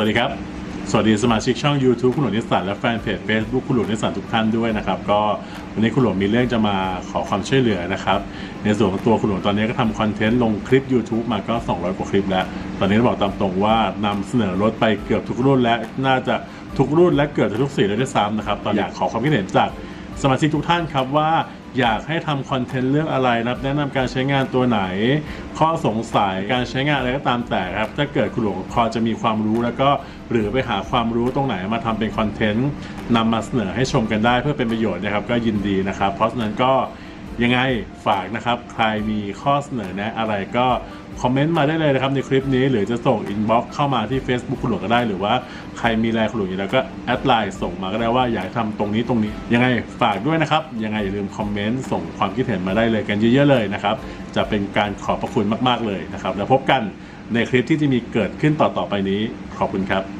สวัสดีครับ สวัสดีสมาชิกช่อง YouTube คุณหลวงนิสสันและแฟนเพจ Facebook คุณหลวงนิสสันทุกท่านด้วยนะครับ ก็วันนี้คุณหลวงมีเรื่องจะมาขอความช่วยเหลือนะครับ ในส่วนของตัวคุณหลวงตอนนี้ก็ทำคอนเทนต์ลงคลิป YouTube มาก็ 200 กว่าคลิปแล้ว ตอนนี้บอกตามตรงว่านำเสนอรถไปเกือบทุกรุ่นและน่าจะทุกรุ่นและเกือบจะทุกสีเลยด้วยซ้ำนะครับตอนอยากขอความคิดเห็นจาก สมาชิกทุกท่านครับว่าอยากให้ทำคอนเทนต์เรื่องอะไรนะครับ แนะนำการใช้งานตัวไหน ข้อสงสัยการใช้งานอะไรก็ตามแต่ครับถ้าเกิดคุณหลวงพอจะมีความรู้แล้วก็หรือไปหาความรู้ตรงไหนมาทำเป็นคอนเทนต์นำมาเสนอให้ชมกันได้เพื่อเป็นประโยชน์นะครับก็ยินดีนะครับ เพราะฉะนั้นก็ ยังไงฝากนะครับ ใครมีข้อเสนอแนะอะไรก็คอมเมนต์มาได้เลยนะครับในคลิปนี้ หรือจะส่งอินบ็อกซ์เข้ามาที่ Facebook คุณหลวงก็ได้ หรือว่าใครมีไลน์คุณหลวงอยู่แล้วก็แอดไลน์ส่งมาก็ได้ว่าอยากทำตรงนี้ตรงนี้ ยังไงฝากด้วยนะครับ ยังไงอย่าลืมคอมเมนต์ส่งความคิดเห็นมาได้เลยกันเยอะๆเลยนะครับ จะเป็นการขอบพระคุณมากๆเลยนะครับ แล้วพบกันในคลิปที่จะมีเกิดขึ้นต่อๆไปนี้ขอบคุณครับ